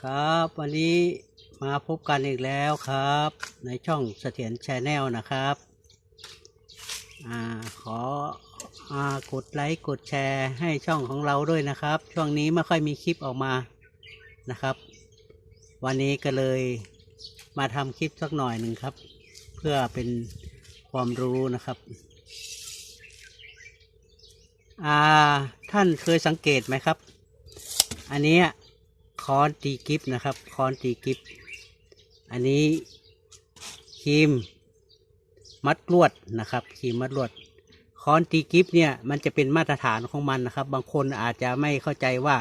ครับวันนี้มาพบกันอีกแล้วครับ ในช่องเสถียรชาแนลนะครับอ่าขออากดไลค์กดแชร์ให้ช่องของเราด้วยนะครับ ช่วงนี้ไม่ค่อยมีคลิปออกมานะครับ วันนี้ก็เลยมาทำคลิปสักหน่อยหนึ่งครับ เพื่อเป็นความรู้นะครับอ่าท่านเคยสังเกตไหมครับ อันนี้ ค้อนตีกิฟนะครับ ค้อนตีกิฟอันนี้ครีมมัดลวดนะครับครีมมัดลวด ค้อนตีกิฟเนี่ยมันจะเป็นมาตรฐานของมันนะครับ บางคนอาจจะไม่เข้าใจว่า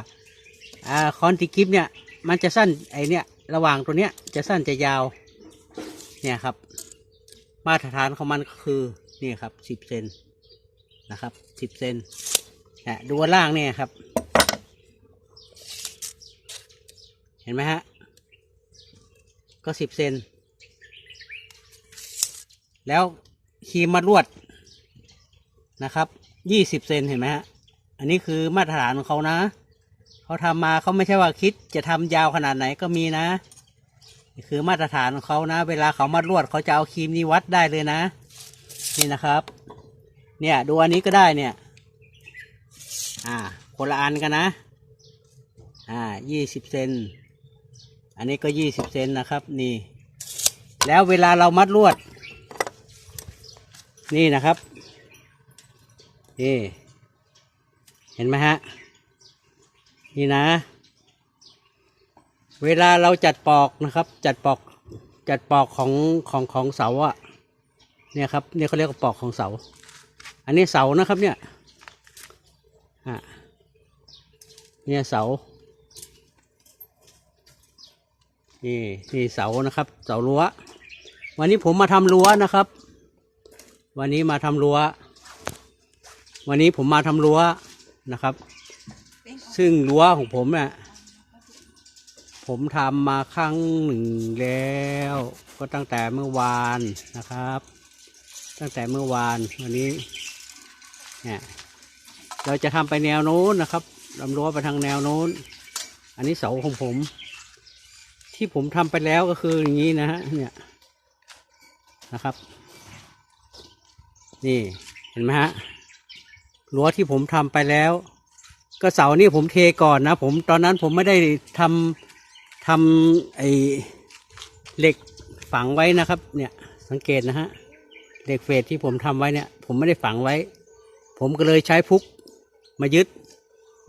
ค้อนตีกิฟเนี่ยมันจะสั้นไอเนี่ยระหว่างตัวเนี้ยจะสั้นจะยาวเนี่ยครับ มาตรฐานของมันก็คือนี่ครับสิบเซนนะครับสิบเซนนะดูว่าล่างเนี่ยครับ เห็นไหมฮะ ก็สิบเซน แล้วครีมมัดลวดนะครับยี่สิบเซนเห็นไหมฮะ อันนี้คือมาตรฐานของเขานะ เขาทำมาเขาไม่ใช่ว่าคิดจะทำยาวขนาดไหนก็มีนะนี่คือมาตรฐานของเขานะ เวลาเขามัดลวดเขาจะเอาครีมนี้วัดได้เลยนะ นี่นะครับ เนี่ยดูอันนี้ก็ได้เนี่ย อ่าคนละอันกันนะ อ่ายี่สิบเซน อันนี้ก็ยี่สิบเซนนะครับ นี่ แล้วเวลาเรามัดลวด นี่นะครับนี่เห็นไหมฮะ นี่นะ เวลาเราจัดปอกนะครับ จัดปอกจัดปอกของของของเสาอะเนี่ยครับเนี่ยเขาเรียกว่าปอกของเสา อันนี้เสานะครับเนี่ยอะเนี่ยเสา นี่นี่เสานะครับเสารั้ว วันนี้ผมมาทำรั้วนะครับ วันนี้มาทำรั้ว วันนี้ผมมาทำรั้วนะครับ ซึ่งรั้วของผมเนี่ยผมทำมาครั้งหนึ่งแล้ว ก็ตั้งแต่เมื่อวานนะครับ ตั้งแต่เมื่อวานวันนี้เนี่ยเราจะทำไปแนวโน้นนะครับลำรั้วไปทางแนวโน้น อันนี้เสาของผม ที่ผมทำไปแล้วก็คืออย่างนี้นะฮะเนี่ยนะครับ นี่เห็นไหมฮะรั้วที่ผมทำไปแล้ว ก็เสานี่ผมเทก่อนนะผมตอนนั้นผมไม่ได้ทำทำไอเหล็กฝังไว้นะครับ เนี่ยสังเกตนะฮะเหล็กเฟสที่ผมทำไว้เนี่ย ผมไม่ได้ฝังไว้ ผมก็เลยใช้พุกมายึด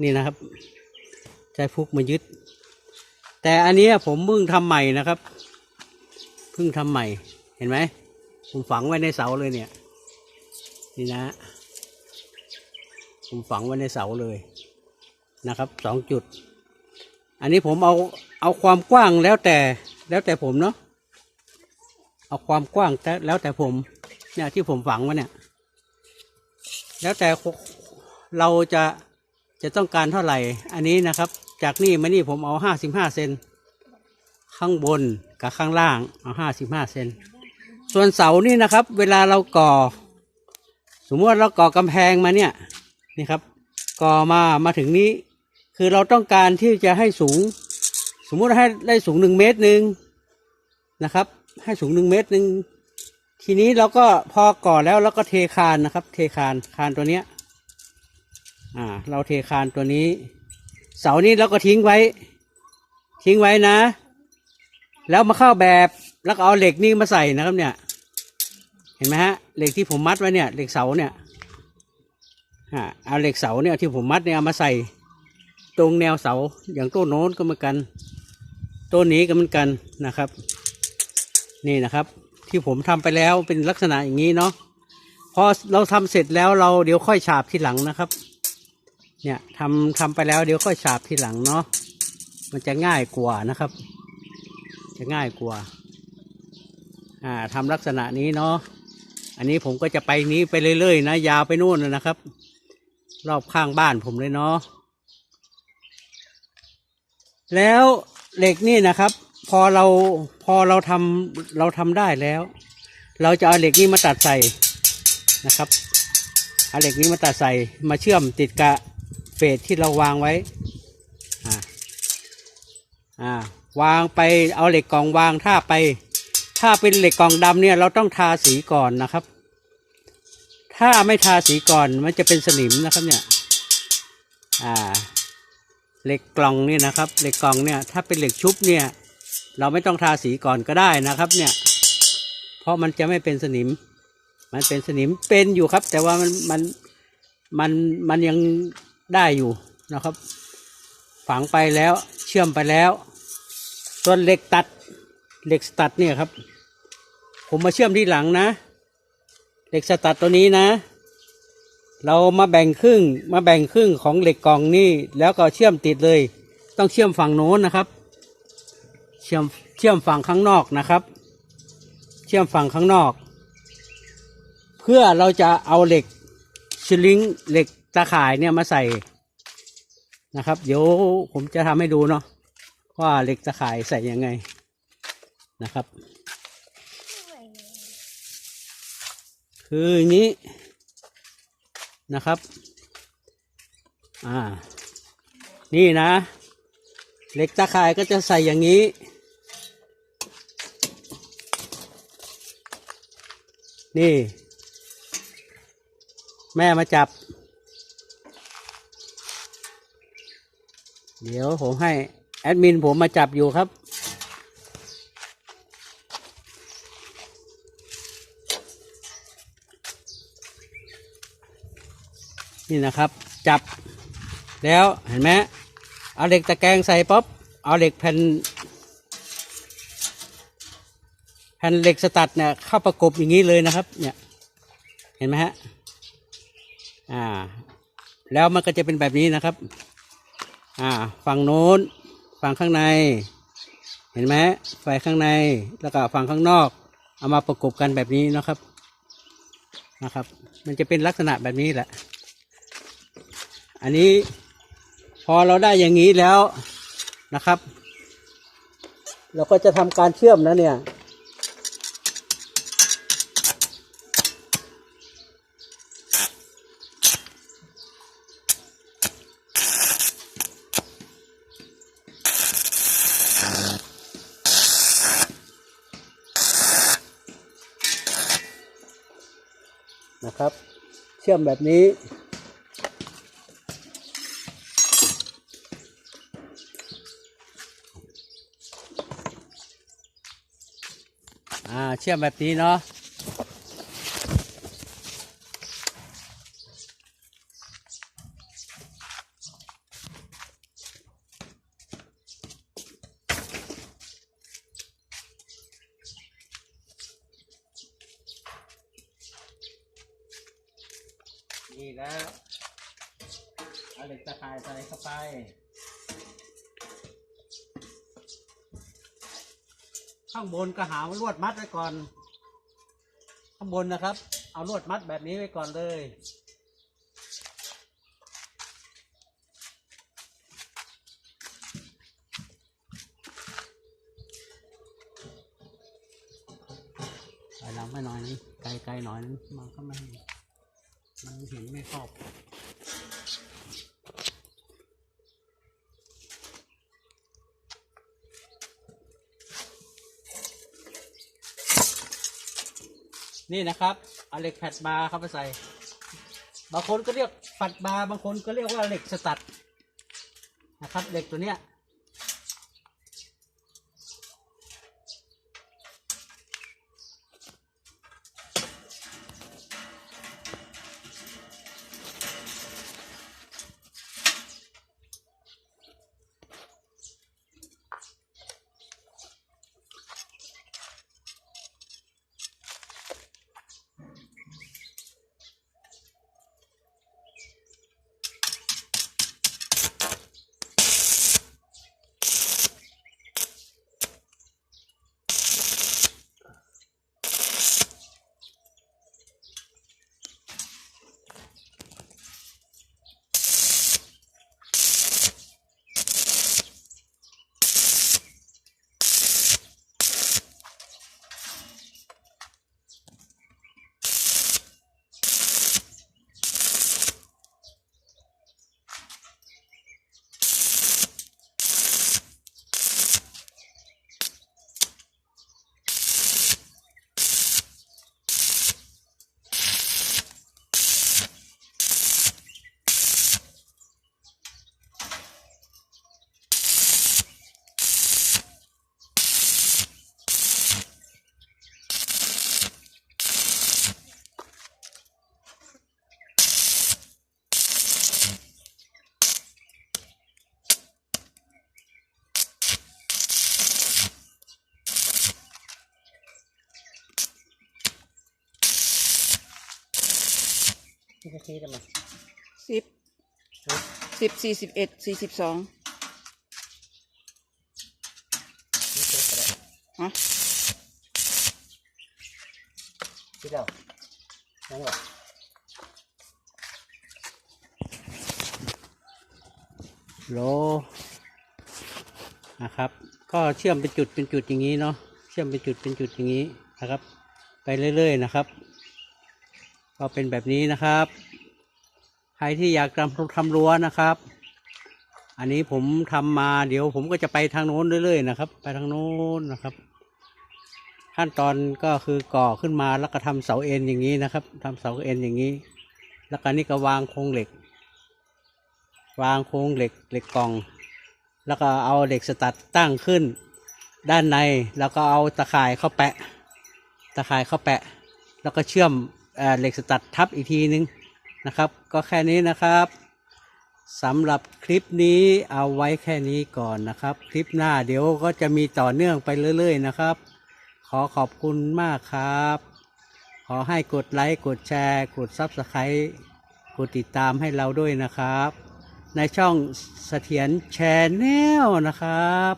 นี่นะครับ ใช้พุกมายึด แต่อันนี้ผมเพิ่งทำใหม่นะครับ เพิ่งทำใหม่ เห็นไหม ผมฝังไว้ในเสาเลยเนี่ย นี่นะ ผมฝังไว้ในเสาเลยนะครับสองจุด อันนี้ผมเอาเอาความกว้างแล้วแต่แล้วแต่ผมเนาะ เอาความกว้างแต่แล้วแต่ผมเนี่ยที่ผมฝังไว้เนี่ย แล้วแต่เราจะจะต้องการเท่าไหร่ อันนี้นะครับ จากนี่มานี่ผมเอาห้าสิบห้าเซนข้างบนกับข้างล่างเอาห้าสิบห้าเซนส่วนเสานี่นะครับ เวลาเราก่อ สมมติว่าเราก่อกำแพงมาเนี่ยนี่ครับ ก่อมามาถึงนี้ คือเราต้องการที่จะให้สูง สมมติให้ได้สูงหนึ่งเมตรหนึ่งนะครับ ให้สูงหนึ่งเมตรหนึ่งทีนี้เราก็พอก่อแล้วเราก็เทคานนะครับ เทคานคานตัวเนี้ยอ่า เราเทคานตัวนี้ เสานี้เราก็ทิ้งไว้ ทิ้งไว้นะ แล้วมาเข้าแบบแล้วก็เอาเหล็กนี่มาใส่นะครับเนี่ย เห็นไหมฮะเหล็กที่ผมมัดไว้เนี่ยเหล็กเสาเนี่ยเอาเหล็กเสาเนี่ยที่ผมมัดเนี่ยเอามาใส่ ตรงแนวเสาอย่างต้นโน้นก็เหมือนกันต้นนี้ก็เหมือนกันนะครับ นี่นะครับ ที่ผมทำไปแล้วเป็นลักษณะอย่างนี้เนาะพอเราทำเสร็จแล้วเราเดี๋ยวค่อยฉาบทีหลังนะครับ เนี่ยทำทำไปแล้วเดี๋ยวค่อยฉาบทีหลังเนาะมันจะง่ายกว่านะครับ จะง่ายกว่าอ่าทำลักษณะนี้เนาะอันนี้ผมก็จะไปนี้ไปเรื่อยๆนะยาวไปนู่นนะนะครับ รอบข้างบ้านผมเลยเนาะแล้วเหล็กนี่นะครับ พอเราพอเราทำเราทำได้แล้ว เราจะเอาเหล็กนี้มาตัดใส่นะครับเอาเหล็กนี้มาตัดใส่มาเชื่อมติดกับ เฟสที่เราวางไว้อ่าอ่าวางไปเอาเหล็กกล่องวางถ้าไป ถ้าเป็นเหล็กกล่องดำเนี่ยเราต้องทาสีก่อนนะครับ ถ้าไม่ทาสีก่อนมันจะเป็นสนิมนะครับเนี่ยอ่าเหล็กกล่องนี่นะครับเหล็กกล่องเนี่ยถ้าเป็นเหล็กชุบเนี่ยเราไม่ต้องทาสีก่อนก็ได้นะครับเนี่ยเพราะมันจะไม่เป็นสนิม มันเป็นสนิมเป็นอยู่ครับ แต่ว่ามันมันมันมันยัง ได้อยู่นะครับ ฝังไปแล้วเชื่อมไปแล้ว ส่วนเหล็กตัดเหล็กสตัดเนี่ยครับ ผมมาเชื่อมที่หลังนะเหล็กสตัดตัวนี้นะ เรามาแบ่งครึ่งมาแบ่งครึ่งของเหล็กกล่องนี่แล้วก็เชื่อมติดเลย ต้องเชื่อมฝั่งโน้นนะครับ เชื่อมเชื่อมฝั่งข้างนอกนะครับ เชื่อมฝั่งข้างนอก เพื่อเราจะเอาเหล็กชลิงเหล็ก ตาข่ายเนี่ยมาใส่นะครับ เดี๋ยวผมจะทำให้ดูเนาะว่าเหล็กตาข่ายใส่ยังไงนะครับ คืออย่างนี้นะครับ อ่า นี่นะ เหล็กตาข่ายก็จะใส่อย่างนี้นี่ แม่มาจับ เดี๋ยวผมให้แอดมินผมมาจับอยู่ครับนี่นะครับ จับแล้วเห็นไหมเอาเหล็กตะแกรงใส่ป๊อปเอาเหล็กแผ่นแผ่นเหล็กสตัดเนี่ยเข้าประกบอย่างนี้เลยนะครับ เนี่ย เห็นไหมฮะอ่า แล้วมันก็จะเป็นแบบนี้นะครับ อ่าฝั่งโน้นฝั่งข้างใน เห็นไหมไฟข้างในแล้วก็ฝั่งข้างนอก เอามาประกบกันแบบนี้นะครับนะครับ มันจะเป็นลักษณะแบบนี้แหละ อันนี้พอเราได้อย่างนี้แล้วนะครับ เราก็จะทำการเชื่อมนะเนี่ย นะครับ เชื่อมแบบนี้ อ่าเชื่อมแบบนี้เนาะ นี่แล้วเอาเหล็กตะข่ายใส่เข้าไป ข้างบนก็หาลวดมัดไว้ก่อน ข้างบนนะครับ เอาลวดมัดแบบนี้ไว้ก่อนเลยไปลังไปหน่อยนึงไกลไกลๆหน่อยนึงมันก็ไม่ มันเห็นไม่ครอบนี่นะครับเอาเหล็กแผดบาร์เข้าไปใส่ บางคนก็เรียกฝัดบาร์บางคนก็เรียกว่าเหล็กสตัดนะครับเหล็กตัวเนี้ย ที่จะชี้ได้ไหมสิบสิบสี่สิบเอ็ดสี่สิบสองชี้เสร็จไปแล้วฮะชี้แล้วนั่นหรอโลนะครับ ก็เชื่อมเป็นจุดเป็นจุดอย่างนี้เนาะเชื่อมเป็นจุดเป็นจุดอย่างนี้นะครับ ไปเรื่อยๆนะครับ ก็เป็นแบบนี้นะครับ ใครที่อยากทำทำรั้วนะครับ อันนี้ผมทำมาเดี๋ยวผมก็จะไปทางโน้นเรื่อยๆนะครับ ไปทางโน้นนะครับ ขั้นตอนก็คือก่อขึ้นมาแล้วก็ทำเสาเอ็นอย่างนี้นะครับทำเสาเอ็นอย่างนี้ แล้วก็นี่ก็วางโครงเหล็ก วางโครงเหล็กเหล็กกล่อง แล้วก็เอาเหล็กสตัดตั้งขึ้น ด้านในแล้วก็เอาตะข่ายเข้าแปะ ตะข่ายเข้าแปะ แล้วก็เชื่อม เหล็กสตัดทับอีกทีนึงนะครับ ก็แค่นี้นะครับสำหรับคลิปนี้เอาไว้แค่นี้ก่อนนะครับ คลิปหน้าเดี๋ยวก็จะมีต่อเนื่องไปเรื่อย ๆ นะครับ ขอขอบคุณมากครับ ขอให้กดไลค์กดแชร์ กดซับสไครต์กดติดตามให้เราด้วยนะครับ ในช่องเสถียรแชนแนลนะครับ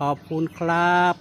ขอบคุณครับ